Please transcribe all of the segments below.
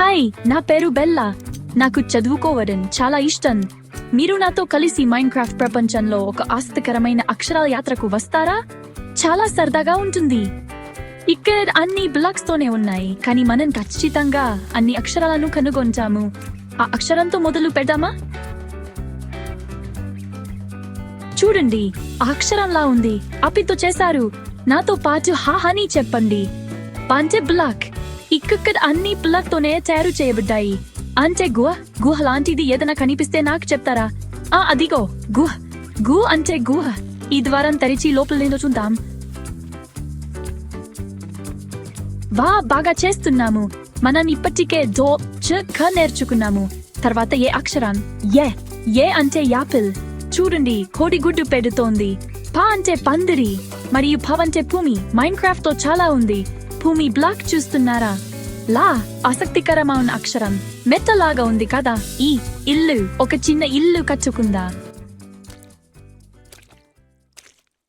Hi నా పేరు Bella. నాకు చదువుకోవడం చాలా ఇష్టం. మీరు నాతో కలిసి మైండ్ క్రాఫ్ట్ ప్రపంచంలో ఒక ఆసక్తికరమైన అక్షరాల యాత్రకు వస్తారా? చాలా సరదాగా ఉంటుంది. ఇక్కడ అన్ని బ్లాక్స్ తోనే ఉన్నాయి కానీ మనం ఖచ్చితంగా అన్ని అక్షరాలను కనుగొంటాము. ఆ అక్షరంతో మొదలు పెడదామా? చూడండి ఆ అక్షరంలా ఉంది. అపితో చేశారు. నాతో పాటు హాహాని చెప్పండి. పంచే బ్లాక్. ఇక్కడ అన్ని బ్లాక్ తోనే తయారు చేయబడ్డాయి. అంటే గుహ గుహ లాంటిది ఏదైనా కనిపిస్తే నాకు చెప్తారా? ఆ అదిగో గుహ. గు అంటే గుహ. ఈ ద్వారం తెరిచి లోపల చూద్దాం. వా బాగా చేస్తున్నాము. మనం ఇప్పటికే జో చ ఖ నేర్చుకున్నాము. తర్వాత ఏ అక్షరం? ఏ. ఏ అంటే యాపిల్. చూడండి కోడిగుడ్డు పెడుతోంది పా అంటే పందిరి. మరియు భవ్ అంటే భూమి. మైండ్ క్రాఫ్ట్తో చాలా ఉంది. భూమి బ్లాక్ చూస్తున్నారా? లా ఆసక్తికరమైన అక్షరం. మెత్తలాగా ఉంది కదా? ఈ ఇల్లు ఒక చిన్న ఇల్లు కట్టుకుందా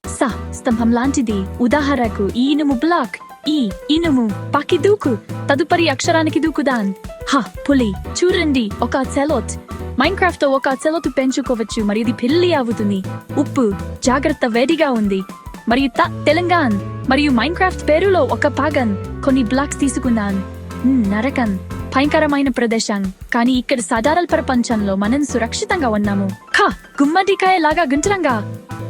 స స్తంభం లాంటిది. ఉదాహరణకు ఈ ఇనుము బ్లాక్ ఈ ఇనుము పకి దూకు. తదుపరి అక్షరానికి దూకుదాన్ హ పులి చూడండి ఒక సెలోట్ మైన్క్రాఫ్ట్తో ఒక సెలోట్ పెంచుకోవచ్చు మరి ఇది పిల్లి అవుతుంది. ఉప్పు జాగ్రత్త వేడిగా ఉంది. మరియు త తెలంగాణ మరియు మైన్క్రాఫ్ట్ పేరులో ఒక పాగన్ కొన్ని బ్లాక్స్ తీసుకున్నాను. నరకం భయంకరమైన ప్రదేశం. కానీ ఇక్కడ సాధారణ ప్రపంచంలో మనం సురక్షితంగా ఉన్నాము. ఖ గుమ్మడికాయ లాగా గుంటరంగా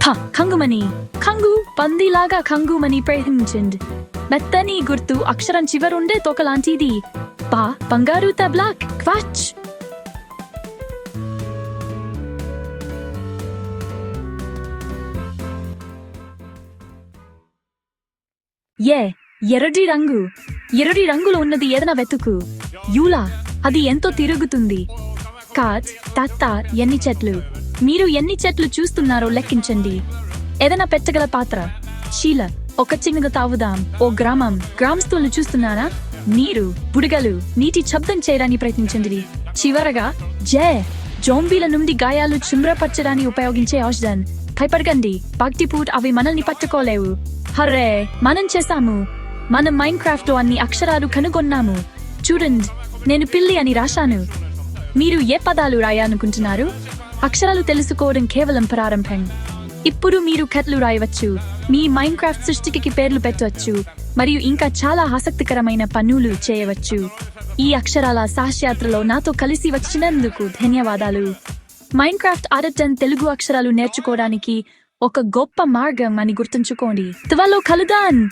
థ కంగుమని కంగు పందిలాగా కంగుమని ప్రయత్నించండి మెత్తని గుర్తు అక్షరం చివరుండే తోకలాంటిది పా బంగారు త బ్లాక్. క్వాచ్. ఏ ఎర్రటి రంగు. ఎర్రటి రంగులో ఉన్నది ఏదైనా వెతుకు. యూలా అది ఎంతో తిరుగుతుంది. కాచ్ తత్త ఎన్ని చెట్లు. మీరు ఎన్ని చెట్లు చూస్తున్నారో లెక్కించండి. ఏదైనా పెట్టగల పాత్ర. శీల ఒక చిన్నగా తావుదాం. ఓ గ్రామం. గ్రామస్తులను చూస్తున్నారా? నీరు బుడగలు. నీటి శబ్దం చేయడానికి ప్రయత్నించండి. చివరగా జే. జోంబీల నుండి గాయాలు చుమ్రపరచడానికి ఉపయోగించే ఔషధం. భయపడకండి. పక్టిపూట్ అవి మనల్ని పట్టుకోలేవు. హర్రే మనం చేశాము. మనం మైండ్ క్రాఫ్ట్ అన్ని అక్షరాలు కనుగొన్నాము. చూడండి నేను పిల్లి అని రాశాను. మీరు ఏ పదాలు రాయాలనుకుంటున్నారు? అక్షరాలు తెలుసుకోవడం కేవలం ప్రారంభం. ఇప్పుడు మీరు కథలు రాయవచ్చు. మీ మైండ్ క్రాఫ్ట్ సృష్టికి పేర్లు పెట్టవచ్చు. మరియు ఇంకా చాలా ఆసక్తికరమైన పనులు చేయవచ్చు. ఈ అక్షరాల సాహసయాత్రలో నాతో కలిసి వచ్చినందుకు ధన్యవాదాలు. మైండ్ క్రాఫ్ట్ ఆడటం తెలుగు అక్షరాలు నేర్చుకోవడానికి ఒక గొప్ప మార్గం అని గుర్తుంచుకోండి. త్వరలో కలుదాన్